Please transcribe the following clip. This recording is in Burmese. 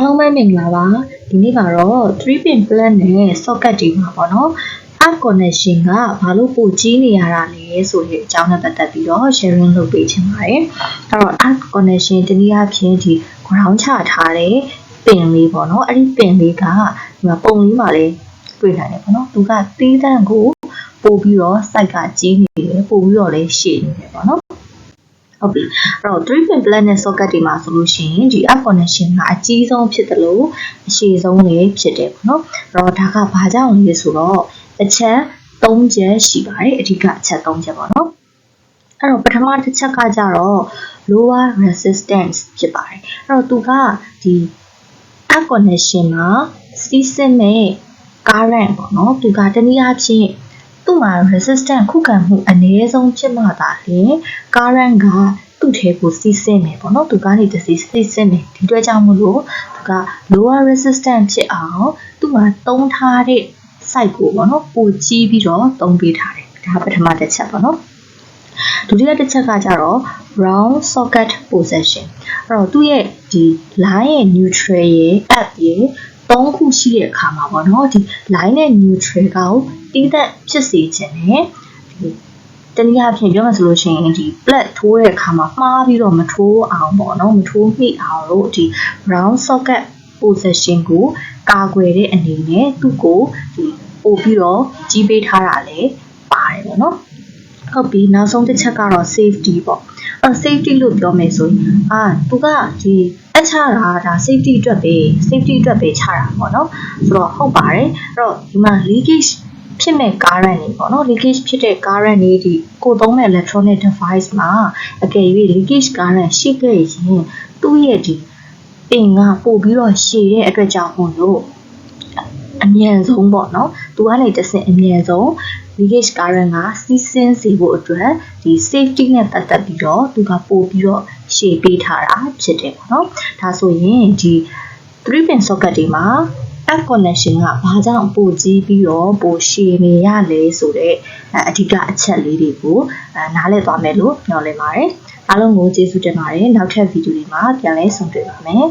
အားလုံးပဲမင်္ဂလာပါဒီနေ့ကတော့3 pin plan နဲ့ socket တွေမှာပေါ့နော် app connection ကဘာလို့ပိုကြီးနေရတာလဲဆိုတဲ့အကြောင်းနဲ့ပတ်သက်ပြီးတော့ sharing လုပ်ပေးချင်ပါတယ်အဲ့တော့ app connection တနည်းအားဖြင့်ဒီ ground ချထားတဲ့ pin လေးပေါ့နော်အဲ့ဒီ pin လေးကဒီမှာပုံလေးမှာလေးတွေ့နိုင်တယ်ပေါ့နော်သူကတီးတန့်ကိုပို့ပြီးတော့ site ကကြီးနေတယ်ပို့ပြီးတော့လည်းရှည်နေတယ်ပေါ့နော် ဟုတ်ပြီအဲ့တော့3 pin plan နဲ့ socket တွေမှာဆိုလို့ရှိရင်ဒီ app connection ကအကြီးဆုံးဖြစ်တယ်လို့အရှည်ဆုံးလည်းဖြစ်တယ်ပေါ့နော်အဲ့တော့ဒါကဘာကြောင့်လဲဆိုတော့အချက်3ချက်ရှိပါတယ်အဓိကအချက်3ချက်ပေါ့နော်အဲ့တော့ပထမတစ်ချက်ကကြတော့ lower resistance ဖြစ်ပါတယ်အဲ့တော့သူကဒီ app connection မှာစီးဆင်းမဲ့ current ပေါ့နော်သူကတနည်းအားဖြင့် သူ့မှာ resistance ခုခံမှုအနည်းဆုံးဖြစ်မှသာလျှင် current ကသူ့ထဲကိုစီးဆင်းမယ်ပေါ့နော်သူကနေတစီစီးဆင်းမယ်ဒီအတွက်ကြောင့်မို့လို့သူက lower resistance ဖြစ်အောင်သူ့မှာတုံးထားတဲ့ site ကိုပေါ့နော်ပိုကြီးပြီးတော့တုံးပေးထားတယ်ဒါပထမတစ်ချက်ပေါ့နော်ဒုတိယတစ်ချက်ကကြတော့ round socket position အဲ့တော့သူ့ရဲ့ဒီ line ရဲ့ neutral ရဲ့ app ရဲ့ သုံးခုရှိတဲ့အခါမှာပေါ့နော်ဒီ line နဲ့ neutral ကကိုတီးသက်ဖြစ်စေခြင်းနဲ့ဒီတနည်းအားဖြင့်ပြောမှဆိုလို့ရှိရင်ဒီ plat ထိုးတဲ့အခါမှာမှားပြီးတော့မထိုးအောင်ပေါ့နော်မထိုးမိအောင်လို့ဒီ round socket position ကိုကာကွယ်တဲ့အနေနဲ့သူ့ကိုဒီပို့ပြီးတော့ကြီးပေးထားတာလည်းပါတယ်ပေါ့နော်ဟုတ်ပြီနောက်ဆုံးတစ်ချက်ကတော့ safety ပေါ့အဲ safety လို့ပြောမယ်ဆိုရင်အာသူကဒီ အချတာဒါ safety အတွက်ပဲ safety အတွက်ပဲချတာပေါ့နော်ဆိုတော့ဟုတ်ပါတယ်အဲ့တော့ဒီမှာ leakage ဖြစ်မဲ့ current တွေပေါ့နော် leakage ဖြစ်တဲ့ current တွေဒီကိုသုံးတဲ့ electronic device မှာအကယ်၍ leakage current ရှိခဲ့ရင်သူ့ရဲ့ဒီပင်ကပို့ပြီးတော့ရှည်တဲ့အတွက်ကြောင့်မို့လို့ အမြန်ဆုံးပေါ့နော်သူကနေတစ်ဆင့်အမြန်ဆုံး leakage current ကစီးဆင်းစေဖို့အတွက်ဒီ safety နဲ့ပတ်သက်ပြီးတော့သူကပို့ပြီးတော့ရှည်ပေးထားတာဖြစ်တယ်ပေါ့နော်ဒါဆိုရင်ဒီ3 pin socket တွေမှာ app connection ကဘာကြောင့်ပိုကြီးပြီးတော့ပိုရှည်နေရလဲဆိုတော့အဓိကအချက်လေးတွေကိုနားလည်သွားမယ်လို့ညွှန်လင်းပါတယ်အားလုံးကိုကျေးဇူးတင်ပါတယ်နောက်ထပ်ဗီဒီယိုတွေမှာပြန်လည်ဆုံတွေ့ပါမယ်